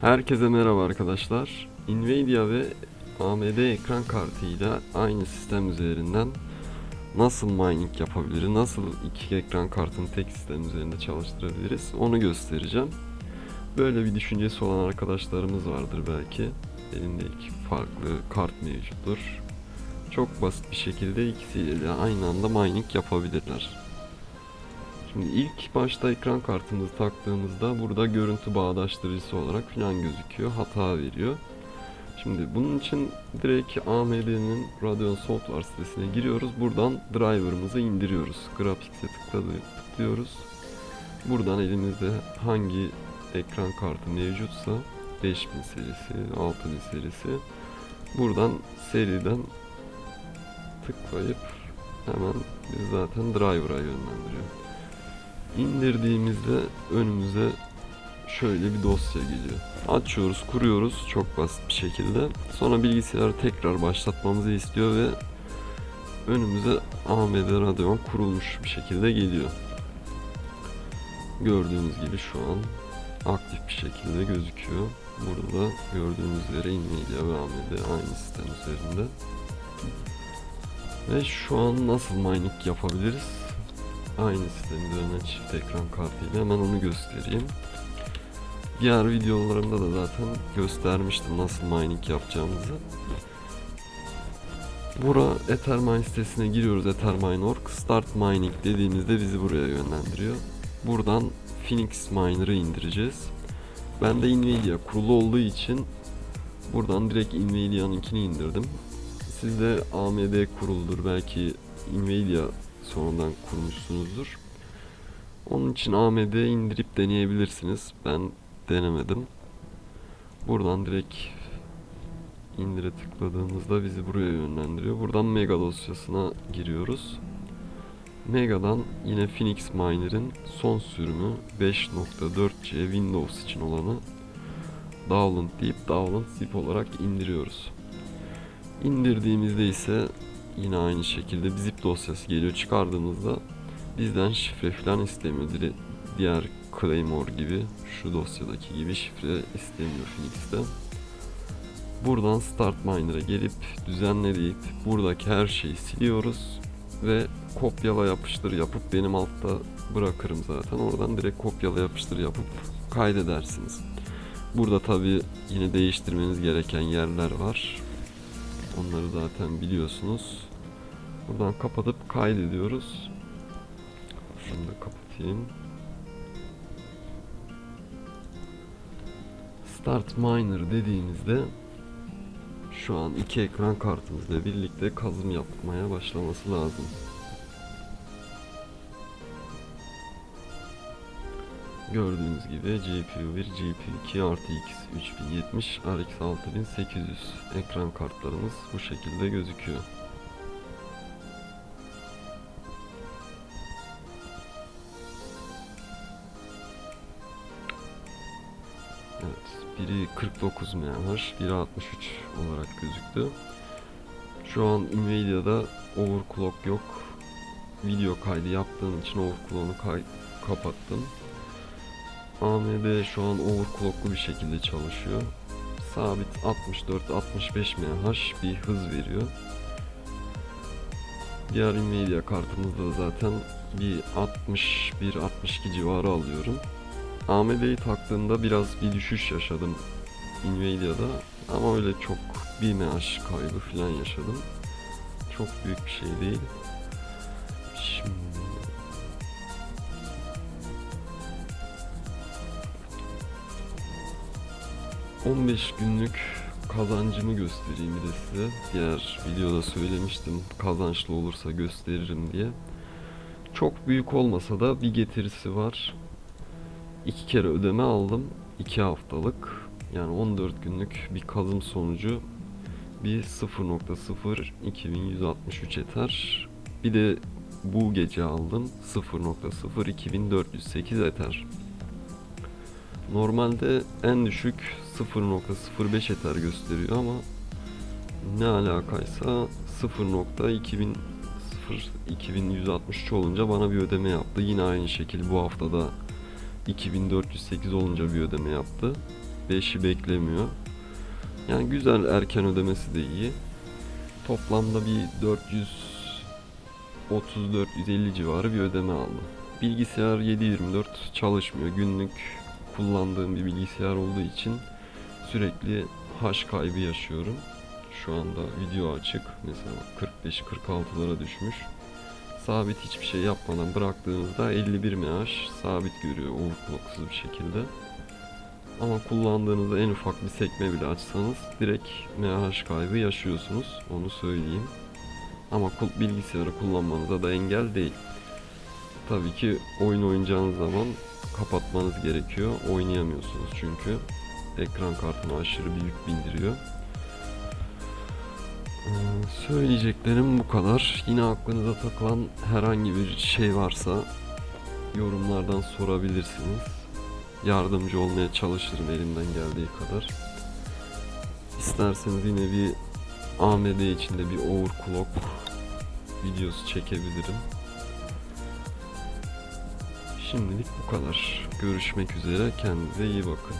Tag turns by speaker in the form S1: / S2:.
S1: Herkese merhaba arkadaşlar. Nvidia ve AMD ekran kartıyla aynı sistem üzerinden nasıl mining yapabiliriz, nasıl iki ekran kartını tek sistem üzerinde çalıştırabiliriz onu göstereceğim. Böyle bir düşüncesi olan arkadaşlarımız vardır belki. Elinde iki farklı kart mevcuttur. Çok basit bir şekilde ikisiyle de aynı anda mining yapabilirler. Şimdi ilk başta ekran kartımızı taktığımızda burada görüntü bağdaştırıcısı olarak falan gözüküyor. Hata veriyor. Şimdi bunun için direkt AMD'nin Radeon Software sitesine giriyoruz. Buradan driver'ımızı indiriyoruz. Graphics'e tıklıyoruz. Buradan elimizde hangi ekran kartı mevcutsa 5000 serisi, 6000 serisi buradan seriden tıklayıp hemen biz zaten driver'a yönlendiriyor. İndirdiğimizde önümüze şöyle bir dosya geliyor. Açıyoruz, kuruyoruz çok basit bir şekilde. Sonra bilgisayarı tekrar başlatmamızı istiyor ve önümüze AMD Radeon kurulmuş bir şekilde geliyor. Gördüğünüz gibi şu an aktif bir şekilde gözüküyor. Burada gördüğünüz üzere Nvidia ve AMD aynı sistem üzerinde. Ve şu an nasıl mining yapabiliriz? Aynı sistem üzerine çift ekran kartıyla hemen onu göstereyim. Diğer videolarımda da zaten göstermiştim nasıl mining yapacağımızı. Bura Ethermine sitesine giriyoruz Ethermine.org. Start mining dediğimizde bizi buraya yönlendiriyor. Buradan Phoenix Miner'ı indireceğiz. Ben de Nvidia kurulu olduğu için buradan direkt Nvidia'nınkini indirdim. Siz de AMD kuruludur belki Nvidia sonradan kurmuşsunuzdur. Onun için AMD indirip deneyebilirsiniz. Ben denemedim. Buradan direkt indire tıkladığımızda bizi buraya yönlendiriyor. Buradan Mega dosyasına giriyoruz. Mega'dan yine Phoenix Miner'in son sürümü 5.4C Windows için olanı download deyip download zip olarak indiriyoruz. İndirdiğimizde ise yine aynı şekilde bir zip dosyası geliyor. Çıkardığımızda bizden şifre falan istemiyor. Dire diğer Claymore gibi şu dosyadaki gibi şifre istemiyor Phoenix'te. Buradan Start Miner'a gelip düzenle deyip buradaki her şeyi siliyoruz ve kopyala yapıştır yapıp benim altta bırakırım zaten. Oradan direkt kopyala yapıştır yapıp kaydedersiniz. Burada tabi yine değiştirmeniz gereken yerler var. Onları zaten biliyorsunuz. Buradan kapatıp kaydediyoruz. Şunu da kapatayım. Start Miner dediğimizde şu an iki ekran kartımızla birlikte kazım yapmaya başlaması lazım. Gördüğünüz gibi GPU 1, GPU 2, RTX 3070, RX 6800 ekran kartlarımız bu şekilde gözüküyor. Biri 49 MHz, biri 63 olarak gözüktü. Şu an Nvidia'da overclock yok. Video kaydı yaptığım için overclock'u kay kapattım. AMD şu an overclocklu bir şekilde çalışıyor. Sabit 64-65 MHz bir hız veriyor. Diğer Nvidia kartımızda da zaten bir 61-62 civarı alıyorum. AMD'yi taktığımda biraz bir düşüş yaşadım Nvidia'da ama öyle çok bir MH kaybı falan yaşadım. Çok büyük bir şey değil. Şimdi 15 günlük kazancımı göstereyim bir de size. Diğer videoda söylemiştim kazançlı olursa gösteririm diye. Çok büyük olmasa da bir getirisi var. İki kere ödeme aldım. 2 haftalık. Yani 14 günlük bir kazım sonucu bir 0.0 2163 eter. Bir de bu gece aldım 0.0 2408 eter. Normalde en düşük 0.05 eter gösteriyor ama ne alakaysa 0.2000 2163 olunca bana bir ödeme yaptı. Yine aynı şekilde bu haftada 2408 olunca bir ödeme yaptı. 5'i beklemiyor. Yani güzel erken ödemesi de iyi. Toplamda bir 430-450 civarı bir ödeme aldım. Bilgisayar 7/24 çalışmıyor. Günlük kullandığım bir bilgisayar olduğu için sürekli haş kaybı yaşıyorum. Şu anda video açık. Mesela 45-46'lara düşmüş. Sabit hiçbir şey yapmadan bıraktığınızda 51 MH sabit görüyor overclocksuz bir şekilde. Ama kullandığınızda en ufak bir sekme bile açsanız direkt MH kaybı yaşıyorsunuz. Onu söyleyeyim. Ama bilgisayarı kullanmanıza da engel değil. Tabii ki oyun oynayacağınız zaman kapatmanız gerekiyor. Oynayamıyorsunuz çünkü. Ekran kartını aşırı büyük bindiriyor. Ee, Söyleyeceklerim bu kadar. Yine aklınıza takılan herhangi bir şey varsa yorumlardan sorabilirsiniz. Yardımcı olmaya çalışırım elimden geldiği kadar. İsterseniz yine bir AMD içinde bir overclock videosu çekebilirim. Şimdilik bu kadar. Görüşmek üzere. Kendinize iyi bakın.